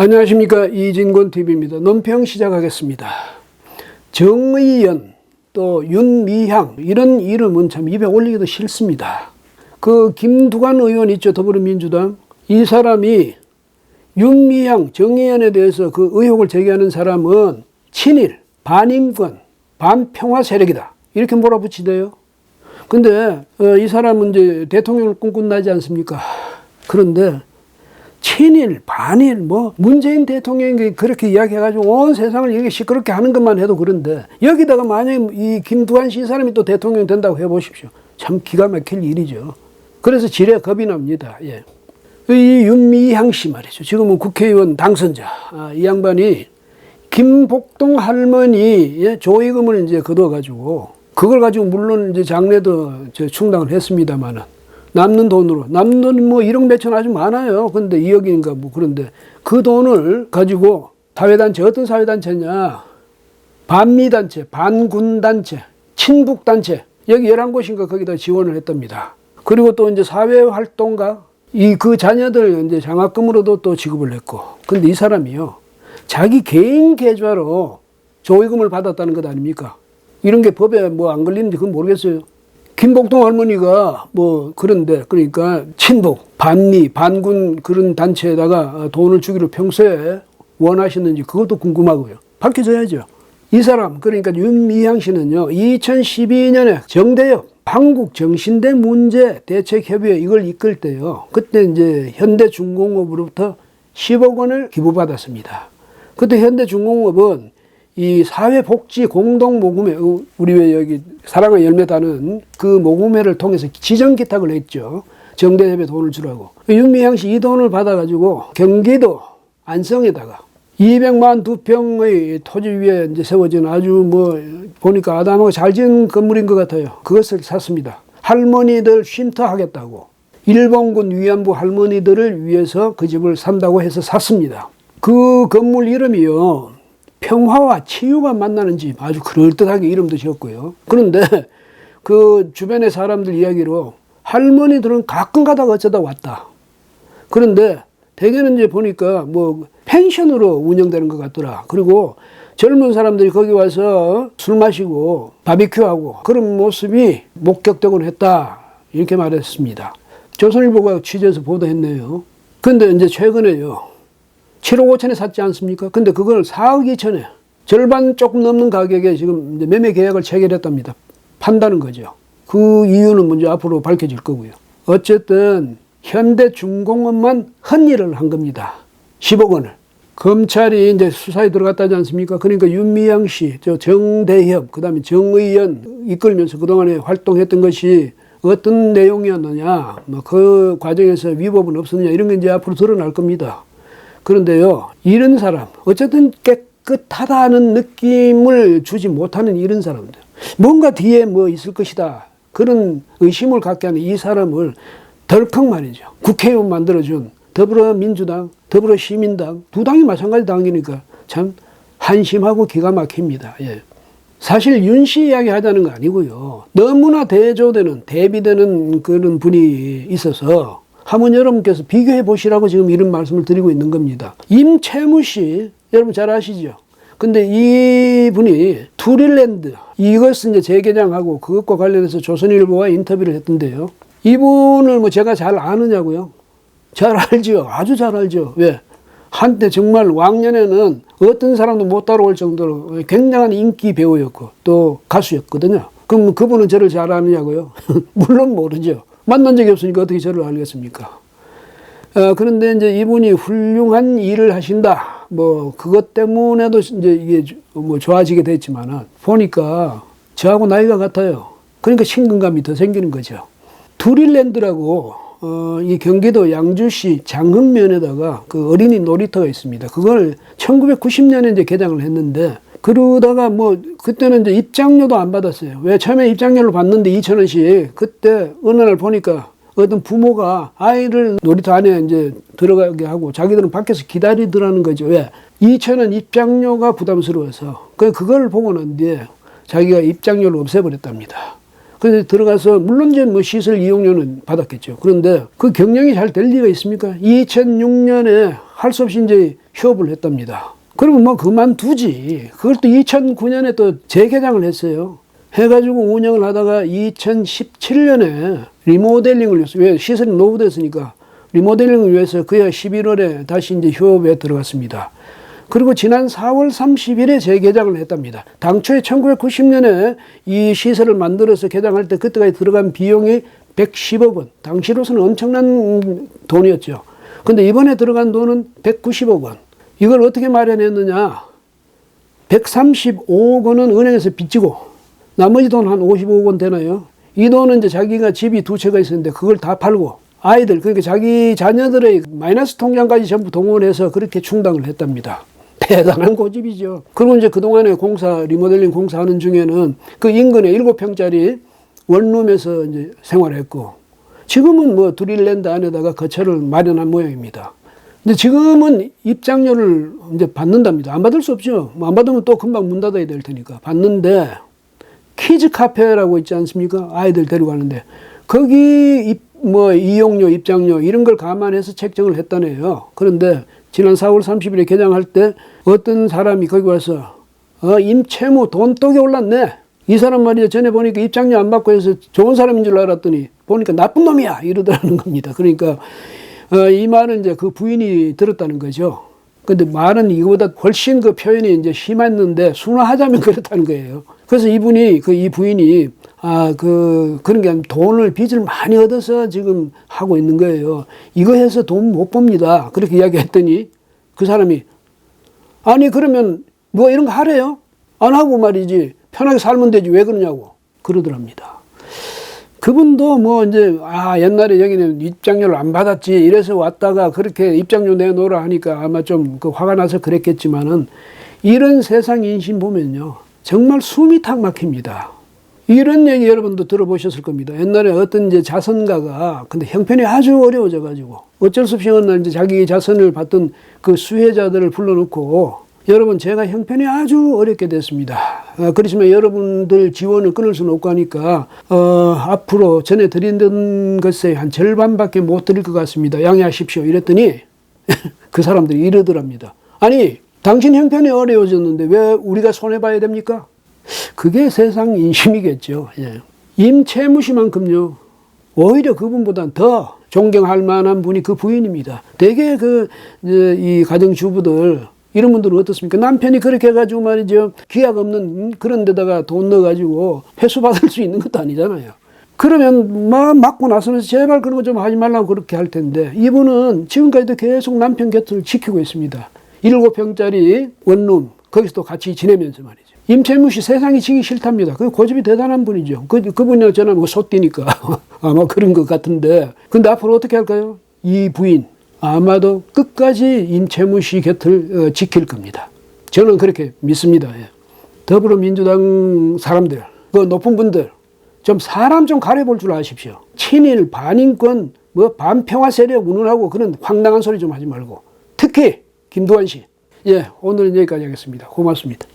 안녕하십니까 이진권 TV입니다. 논평 시작하겠습니다. 정의연 또 윤미향 이런 이름은 참 입에 올리기도 싫습니다. 그 김두관 의원 있죠 더불어민주당 이 사람이 윤미향 정의연에 대해서 그 의혹을 제기하는 사람은 친일 반인권 반평화 세력이다 이렇게 몰아붙이대요. 근데 어, 이 사람은 이제 대통령을 꿈꾼다지 않습니까? 그런데 친일, 반일, 뭐 문재인 대통령이 그렇게 이야기해가지고 온 세상을 이렇게 시끄럽게 하는 것만 해도 그런데 여기다가 만약에 이 김두한 씨 사람이 또 대통령 된다고 해보십시오. 참 기가 막힐 일이죠. 그래서 지레 겁이 납니다. 예. 이 윤미향 씨 말이죠. 지금은 국회의원 당선자. 아, 이 양반이 김복동 할머니 예, 조의금을 이제 거둬가지고 그걸 가지고 물론 이제 장례도 저 충당을 했습니다만은 남는 돈으로 남는 돈이 뭐 1억 몇천 아주 많아요. 근데 2억인가 뭐 그런데 그 돈을 가지고 사회단체 어떤 사회단체냐 반미단체, 반군단체, 친북단체 여기 11곳인가 거기다 지원을 했답니다. 그리고 또 이제 사회활동가 이 그 자녀들 이제 장학금으로도 또 지급을 했고 근데 이 사람이요 자기 개인 계좌로 조의금을 받았다는 것 아닙니까? 이런 게 법에 뭐 안 걸리는지 그건 모르겠어요. 김복동 할머니가 뭐 그런데 그러니까 친북, 반미, 반군 그런 단체에다가 돈을 주기로 평소에 원하셨는지 그것도 궁금하고요. 밝혀져야죠. 이 사람 그러니까 윤미향 씨는요 2012년에 정대협 한국 정신대 문제 대책 협의회 이걸 이끌 때요 그때 이제 현대중공업으로부터 10억 원을 기부받았습니다. 그때 현대중공업은 이 사회복지 공동 모금회, 우리 왜 여기 사랑의 열매다는 그 모금회를 통해서 지정 기탁을 했죠. 정대협에 돈을 주라고. 윤미향 씨 이 돈을 받아가지고 경기도 안성에다가 200만 두 평의 토지 위에 이제 세워진 아주 뭐 보니까 아담하고 잘 지은 건물인 것 같아요. 그것을 샀습니다. 할머니들 쉼터 하겠다고. 일본군 위안부 할머니들을 위해서 그 집을 산다고 해서 샀습니다. 그 건물 이름이요. 평화와 치유가 만나는 집 아주 그럴듯하게 이름도 지었고요. 그런데 그 주변의 사람들 이야기로 할머니들은 가끔 가다가 어쩌다 왔다. 그런데 대개는 이제 보니까 뭐 펜션으로 운영되는 것 같더라. 그리고 젊은 사람들이 거기 와서 술 마시고 바비큐하고 그런 모습이 목격되곤 했다. 이렇게 말했습니다. 조선일보가 취재해서 보도했네요. 근데 이제 최근에요. 7억 5천에 샀지 않습니까? 근데 그걸 4억 2천에 절반 조금 넘는 가격에 지금 매매 계약을 체결했답니다. 판다는 거죠. 그 이유는 먼저 앞으로 밝혀질 거고요. 어쨌든 현대중공업만 헛일을 한 겁니다. 10억 원을. 검찰이 이제 수사에 들어갔다지 않습니까? 그러니까 윤미향 씨, 저 정대협, 그 다음에 정의연 이끌면서 그동안에 활동했던 것이 어떤 내용이었느냐, 뭐 그 과정에서 위법은 없었느냐, 이런 게 이제 앞으로 드러날 겁니다. 그런데요, 이런 사람, 어쨌든 깨끗하다는 느낌을 주지 못하는 이런 사람들, 뭔가 뒤에 뭐 있을 것이다. 그런 의심을 갖게 하는 이 사람을 덜컥 말이죠. 국회의원 만들어준 더불어민주당, 더불어시민당, 두 당이 마찬가지 당이니까 참 한심하고 기가 막힙니다. 예. 사실 윤 씨 이야기 하자는 거 아니고요. 너무나 대조되는, 대비되는 그런 분이 있어서 하문 여러분께서 비교해 보시라고 지금 이런 말씀을 드리고 있는 겁니다. 임채무 씨, 여러분 잘 아시죠? 근데 이 분이 투릴랜드, 이것은 이제 재개장하고 그것과 관련해서 조선일보와 인터뷰를 했던데요. 이분을 뭐 제가 잘 아느냐고요? 잘 알죠. 아주 잘 알죠. 왜? 한때 정말 왕년에는 어떤 사람도 못 따라올 정도로 굉장한 인기 배우였고 또 가수였거든요. 그럼 그분은 저를 잘 아느냐고요? 물론 모르죠. 만난 적이 없으니까 어떻게 저를 알겠습니까? 어, 그런데 이제 이분이 훌륭한 일을 하신다. 뭐 그것 때문에도 이제 이게 뭐 좋아지게 됐지만은 보니까 저하고 나이가 같아요. 그러니까 친근감이 더 생기는 거죠. 두릴랜드라고 어, 이 경기도 양주시 장흥면에다가 그 어린이 놀이터가 있습니다. 그걸 1990년에 이제 개장을 했는데 그러다가 뭐 그때는 이제 입장료도 안 받았어요. 왜 처음에 입장료를 받는데 2천 원씩 그때 어느 날 보니까 어떤 부모가 아이를 놀이터 안에 이제 들어가게 하고 자기들은 밖에서 기다리더라는 거죠. 왜? 2천 원 입장료가 부담스러워서 그 그걸 보고 난 뒤에 자기가 입장료를 없애버렸답니다. 그래서 들어가서 물론 이제 뭐 시설 이용료는 받았겠죠. 그런데 그 경영이 잘 될 리가 있습니까? 2006년에 할 수 없이 이제 휴업을 했답니다. 그러면 뭐 그만두지. 그걸 또 2009년에 또 재개장을 했어요. 해가지고 운영을 하다가 2017년에 리모델링을 위해서, 왜 시설이 노후됐으니까 리모델링을 위해서 그해 11월에 다시 이제 휴업에 들어갔습니다. 그리고 지난 4월 30일에 재개장을 했답니다. 당초에 1990년에 이 시설을 만들어서 개장할 때 그때까지 들어간 비용이 110억 원. 당시로서는 엄청난 돈이었죠. 근데 이번에 들어간 돈은 190억 원. 이걸 어떻게 마련했느냐? 135억 원은 은행에서 빚지고 나머지 돈 한 55억 원 되나요? 이 돈은 이제 자기가 집이 두 채가 있었는데 그걸 다 팔고 아이들 그러니까 자기 자녀들의 마이너스 통장까지 전부 동원해서 그렇게 충당을 했답니다. 대단한 고집이죠. 그리고 이제 그동안에 공사, 리모델링 공사하는 중에는 그 인근에 7평짜리 원룸에서 이제 생활했고 지금은 뭐 드릴랜드 안에다가 거처를 마련한 모양입니다. 근데 지금은 입장료를 이제 받는답니다. 안 받을 수 없죠. 뭐안 받으면 또 금방 문 닫아야 될 테니까. 받는데 키즈 카페라고 있지 않습니까? 아이들 데려가는데 거기 입, 뭐 이용료, 입장료 이런 걸 감안해서 책정을 했다네요. 그런데 지난 4월 30일에 개장할 때 어떤 사람이 거기 와서 어, 임채무 돈독이 올랐네. 이 사람 말이죠. 전에 보니까 입장료 안 받고 해서 좋은 사람인 줄 알았더니 보니까 나쁜 놈이야 이러더라는 겁니다. 그러니까 어, 이 말은 이제 그 부인이 들었다는 거죠. 근데 말은 이거보다 훨씬 그 표현이 이제 심했는데 순화하자면 그렇다는 거예요. 그래서 이분이 그 이 부인이 아 그 그런 게 돈을 빚을 많이 얻어서 지금 하고 있는 거예요. 이거 해서 돈 못 법니다. 그렇게 이야기했더니 그 사람이 아니 그러면 뭐 이런 거 하래요? 안 하고 말이지 편하게 살면 되지 왜 그러냐고 그러더랍니다. 그분도 뭐 이제 아 옛날에 여기는 입장료를 안 받았지 이래서 왔다가 그렇게 입장료 내놓으라 하니까 아마 좀 그 화가 나서 그랬겠지만은 이런 세상 인심 보면요 정말 숨이 탁 막힙니다. 이런 얘기 여러분도 들어보셨을 겁니다. 옛날에 어떤 이제 자선가가 근데 형편이 아주 어려워져 가지고 어쩔 수 없이 어느 날 이제 자기 자선을 받던 그 수혜자들을 불러놓고 여러분 제가 형편이 아주 어렵게 됐습니다. 어, 그렇지만 여러분들 지원을 끊을 수는 없고 하니까 어, 앞으로 전에 드리는 것의 한 절반밖에 못 드릴 것 같습니다. 양해하십시오. 이랬더니 그 사람들이 이러더랍니다. 아니 당신 형편이 어려워졌는데 왜 우리가 손해 봐야 됩니까? 그게 세상 인심이겠죠. 예. 임채무씨만큼요. 오히려 그분보단 더 존경할 만한 분이 그 부인입니다. 대개 그, 이 가정주부들, 이런 분들은 어떻습니까? 남편이 그렇게 해가지고 말이죠. 기약 없는 그런 데다가 돈 넣어가지고 회수받을 수 있는 것도 아니잖아요. 그러면 막 맞고 나서면서 제발 그런 거 좀 하지 말라고 그렇게 할 텐데 이분은 지금까지도 계속 남편 곁을 지키고 있습니다. 일곱 평짜리 원룸 거기서도 같이 지내면서 말이죠. 임채무 씨 세상이 지기 싫답니다. 그 고집이 대단한 분이죠. 그, 그분이 저는 뭐 소띠니까 아마 그런 것 같은데. 근데 앞으로 어떻게 할까요? 이 부인 아마도 끝까지 임채무 씨 곁을 어, 지킬 겁니다. 저는 그렇게 믿습니다. 예. 더불어민주당 사람들, 그 높은 분들 좀 사람 좀 가려볼 줄 아십시오. 친일, 반인권, 뭐 반평화 세력 운운하고 그런 황당한 소리 좀 하지 말고 특히 김두한 씨. 예, 오늘은 여기까지 하겠습니다. 고맙습니다.